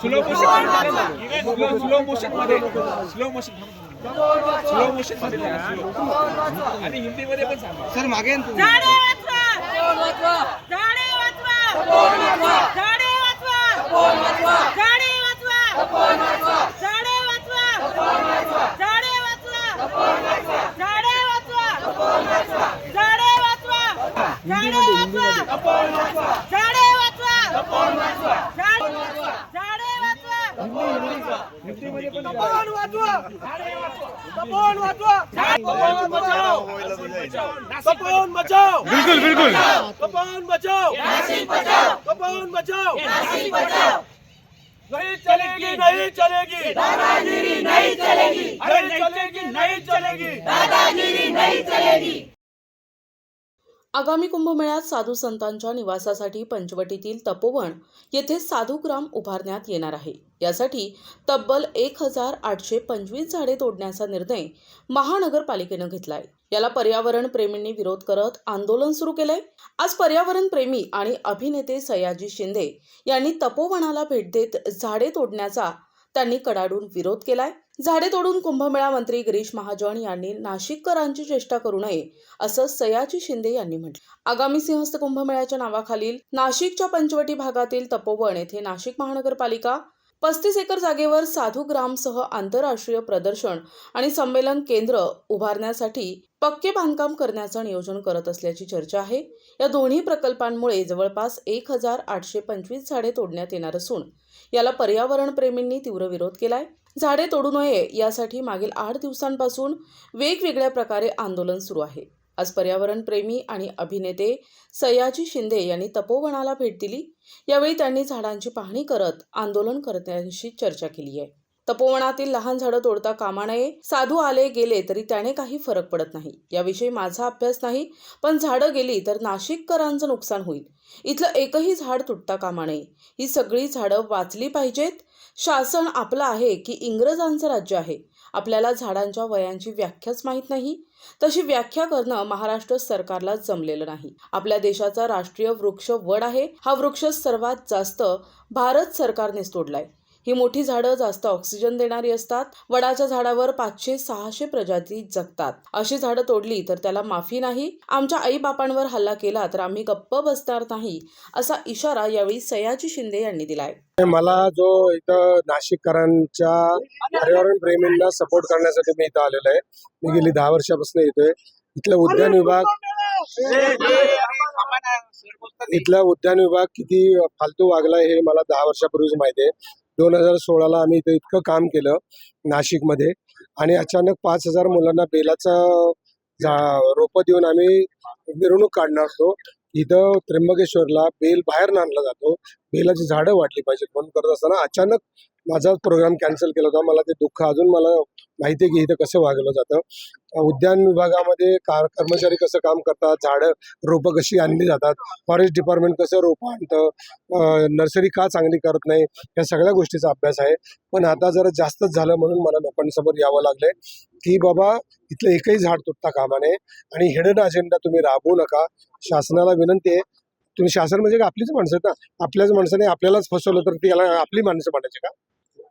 Slow motion slow मोशनमध्ये. Slow motion slow मोशनमध्ये. आणि हिंदी मध्ये पण सांगा. सर मागे आहे તપોવન વાંચો તપોવન વાંચો તપોવન બચાવો તપોવન બચાવો બિલકુલ બિલકુલ તપોવન બચાવો તપોવન બચાવો નાસિક બચાવો नहीं चलेगी नहीं चलेगी दादागिरी नहीं चलेगी अरे नहीं चलेगी नहीं चलेगी दादागिरी चलेगी। आगामी कुंभमेळ्यात साधू संतांच्या निवासासाठी पंचवटीतील तपोवन येथे साधुग्राम उभारण्यात येणार आहे. यासाठी तब्बल एक हजार आठशे पंचवीस झाडे तोडण्याचा निर्णय महानगरपालिकेनं घेतलाय. याला पर्यावरण प्रेमींनी विरोध करत आंदोलन सुरू केलंय. आज पर्यावरण प्रेमी आणि अभिनेते सयाजी शिंदे यांनी तपोवनाला भेट देत झाडे तोडण्याचा त्यांनी कडाडून विरोध केलाय. झाडे तोडून कुंभमेळा मंत्री गिरीश महाजन यांनी नाशिककरांची चेष्टा करू नये असं सयाजी शिंदे यांनी म्हटलं. आगामी सिंहस्थ कुंभमेळ्याच्या नावाखालील नाशिकच्या पंचवटी भागातील तपोवन येथे नाशिक महानगरपालिका पस्तीस एकर जागेवर साधू ग्रामसह आंतरराष्ट्रीय प्रदर्शन आणि संमेलन केंद्र उभारण्यासाठी पक्के बांधकाम करण्याचं नियोजन करत असल्याची चर्चा आहे. या दोन्ही प्रकल्पांमुळे जवळपास एक हजार आठशे पंचवीस झाडे तोडण्यात येणार असून याला पर्यावरणप्रेमींनी तीव्र विरोध केलाय. झाडे तोडू नये यासाठी मागील आठ दिवसांपासून वेगवेगळ्या प्रकारे आंदोलन सुरू आहे. आज पर्यावरणप्रेमी आणि अभिनेते सयाजी शिंदे यांनी तपोवनाला भेट दिली. यावेळी त्यांनी झाडांची पाहणी करत आंदोलनकर्त्यांशी चर्चा केली आहे. तपोवनातील लहान झाडं तोडता कामा नये साधू आले गेले तरी त्याने काही फरक पडत नाही. याविषयी माझा अभ्यास नाही पण झाडं गेली तर नाशिककरांचं नुकसान होईल. इथलं एकही झाड तुटता कामा नये. ही सगळी झाडं वाचली पाहिजेत. शासन आपलं आहे की इंग्रजांचं राज्य आहे. आपल्याला झाडांच्या वयांची व्याख्याच माहीत नाही. तशी व्याख्या करणं महाराष्ट्र सरकारला जमलेलं नाही. आपल्या देशाचा राष्ट्रीय वृक्ष वड आहे. हा वृक्ष सर्वात जास्त भारत सरकारनेच तोडलाय. ही मोठी झाडं जास्त ऑक्सिजन देणारी असतात. वडाच्या झाडावर पाचशे सहाशे प्रजाती जगतात. अशी झाडं तोडली तर त्याला माफी नाही. आमच्या आई बापांवर हल्ला केला तर आम्ही गप्प बसणार नाही असा इशारा यावेळी सयाजी शिंदे यांनी दिलाय. मला जो इथं नाशिककरांच्या पर्यावरण प्रेमींना सपोर्ट करण्यासाठी मी इथं आलेलो आहे. मी गेली दहा वर्षापासून येतोय. इथलं उद्यान विभाग इथला उद्यान विभाग किती फालतू वागला हे मला दहा वर्षापूर्वीच माहिती आहे. दोन हजार सोळाला आम्ही इथं इतकं काम केलं नाशिकमध्ये. आणि अचानक पाच हजार मुलांना बेलाचं झा रोपं देऊन आम्ही मिरवणूक काढणार असतो इथं त्र्यंबकेश्वरला बेल बाहेर आणला जातो. बेलाची झाडं वाढली पाहिजेत म्हणून करत असताना अचानक माझा प्रोग्राम कॅन्सल केला होता. मला ते दुःख अजून मला माहिती आहे की इथं कसं वागवलं जातं. उद्यान विभागामध्ये कार कर्मचारी कसं काम करतात झाडं रोपं कशी आणली जातात फॉरेस्ट डिपार्टमेंट कसं रोपं आणतं नर्सरी का चांगली करत नाही या सगळ्या गोष्टीचा अभ्यास आहे. पण आता जरा जास्तच झालं म्हणून मला लोकांसमोर यावं लागलंय की बाबा इथलं एकही झाड तुटता कामा नये आणि हिडन अजेंडा तुम्ही राबवू नका. शासनाला विनंती आहे. तुम्ही शासन म्हणजे का आपलीच माणसं ना. आपल्याच माणसाने आपल्यालाच फसवलं तर ती याला आपली माणसं म्हणायची का?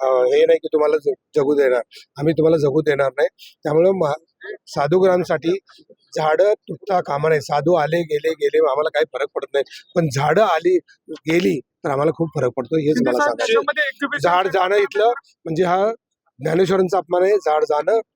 हे नाही की तुम्हाला जगू देणार. आम्ही तुम्हाला जगू देणार नाही. त्यामुळं मा साधूग्रामसाठी झाडं तुटता कामा नाही साधू आले गेले गेले आम्हाला काही फरक पडत नाही. पण झाडं आली गेली तर आम्हाला खूप फरक पडतो हेच मला सांगायचं झाड जाणं इथलं म्हणजे हा ज्ञानेश्वरांचा अपमान आहे. झाड जाणं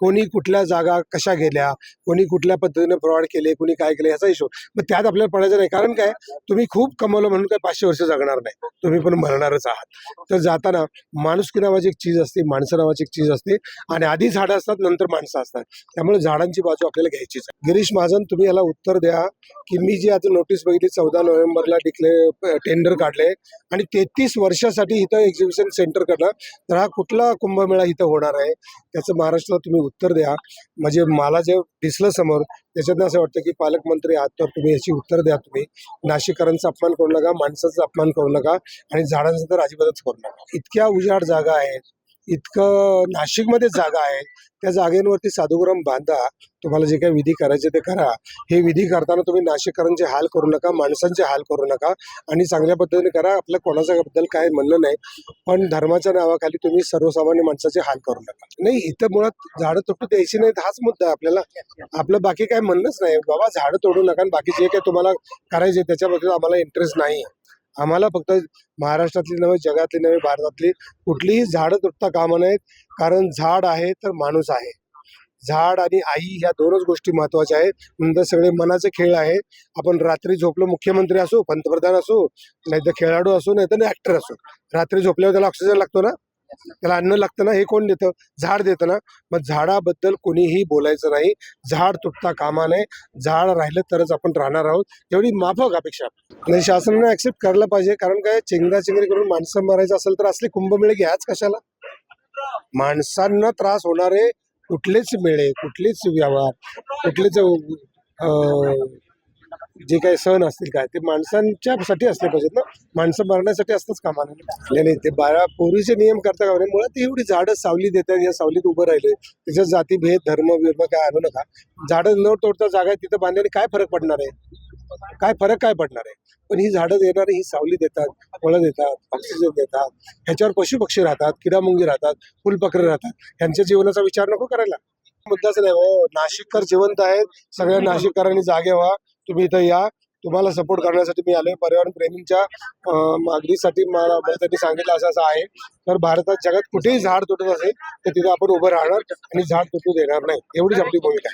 कोणी कुठल्या जागा कशा गेल्या कोणी कुठल्या पद्धतीने फ्रॉड केले कोणी काय केले याचा हिशोब. मग त्यात आपल्याला पडायचं नाही. कारण काय? तुम्ही खूप कमवलं म्हणून काय पाचशे वर्ष जगणार नाही. तुम्ही पण मरणारच आहात. तर जाताना माणुसकी नावाची एक चीज असते माणसं नावाची एक चीज असते आणि आधी झाडं असतात नंतर माणसं असतात. त्यामुळे झाडांची बाजू आपल्याला घ्यायचीच आहे. गिरीश महाजन तुम्ही याला उत्तर द्या की मी जी आता नोटीस बघितली चौदा नोव्हेंबरला डिक्ले टेंडर काढले आणि तेहतीस वर्षासाठी इथं एक्झिबिशन सेंटर करणं तर हा कुठला कुंभमेळा इथं होणार आहे? त्याचं महाराष्ट्राला तुम्ही उत्तर द्या. म्हणजे मला जे दिसलं समोर त्याच्यातनं असं वाटतं की पालकमंत्री आहात तर तुम्ही याची उत्तर द्या तुम्ही. नाशिककरांचा अपमान करू नका माणसाचा अपमान करू नका आणि झाडांचा तर अजिबातच करू नका. इतक्या उजाड जागा आहेत. इतकं नाशिकमध्ये जागा आहे. त्या जागेवरती साधुग्राम बांधा. तुम्हाला जे काही विधी करायचे ते करा. हे विधी करताना तुम्ही नाशिककरांचे हाल करू नका माणसांचे हाल करू नका आणि चांगल्या पद्धतीने करा. आपल्या कोणाच्या बद्दल काय म्हणणं नाही पण धर्माच्या नावाखाली तुम्ही सर्वसामान्य माणसाचे हाल करू नका. नाही इथं मुळात झाडं तोडू द्यायची नाहीत हाच मुद्दा आपल्याला. आपलं बाकी काय म्हणणंच नाही. बाबा झाडं तोडू नका आणि बाकी जे काही तुम्हाला करायचे त्याच्याबद्दल आम्हाला इंटरेस्ट नाही आम्हाला फक्त महाराष्ट्रातली नव्हे जगातली नव्हे भारतातली कुठलीही झाडं तुटता कामा नाहीत कारण झाड आहे तर माणूस आहे. झाड आणि आई ह्या दोनच गोष्टी महत्त्वाच्या आहेत. नंतर सगळे मनाचे खेळ आहे. आपण रात्री झोपलो मुख्यमंत्री असो पंतप्रधान असो नाही तर खेळाडू असो नाही तर ॲक्टर असो. रात्री झोपल्यावर त्याला ऑक्सिजन लागतो ना? त्याला अन्न लागतं ना हे कोण देतं? झाड देतं ना. मग झाडाबद्दल कोणीही बोलायचं नाही. झाड तुटता कामा नये. झाड राहिलं तरच आपण राहणार आहोत. एवढी माफक अपेक्षा. आणि शासनाने ऍक्सेप्ट करायला पाहिजे. कारण काय? चेंगराचेंगरी करून माणसं मारायचं असेल तर असले कुंभमेळे घ्याच कशाला? माणसांना त्रास होणारे कुठलेच मेळे कुठलेच व्यवहार कुठलेच अं, जे काही सण असतील काय ते माणसांच्यासाठी असले पाहिजेत ना. माणसं मरण्यासाठी असतंच कामा नाही नाही ते बारा पोरीचे नियम करता का मुळात एवढी झाडं सावली देतात या सावलीत उभं राहिले. त्याच्यात जातीभेद धर्म विर्म काय आणू नका. झाडं न तोडता जागा तिथं बांधण्याने काय फरक पडणार आहे? काय फरक काय पडणार आहे? पण ही झाडं देणारी ही सावली देतात फळं देतात ऑक्सिजन देतात. ह्याच्यावर पशु पक्षी राहतात किडामुंगी राहतात फुलपकरे राहतात. ह्यांच्या जीवनाचा विचार नको करायला. मुद्दाच नाही हो. नाशिककर जिवंत आहेत. सगळ्या नाशिककरांनी जागे व्हा. तुम्ही इथं या. तुम्हाला सपोर्ट करण्यासाठी मी आलोय. पर्यावरण प्रेमींच्या मागणीसाठी मला मला त्यांनी सांगितलं असं असं आहे. तर भारतात जगात कुठेही झाड तुटत असेल तर तिथे आपण उभं राहणार आणि झाड तुटू देणार नाही. एवढीच आपली भूमिका आहे.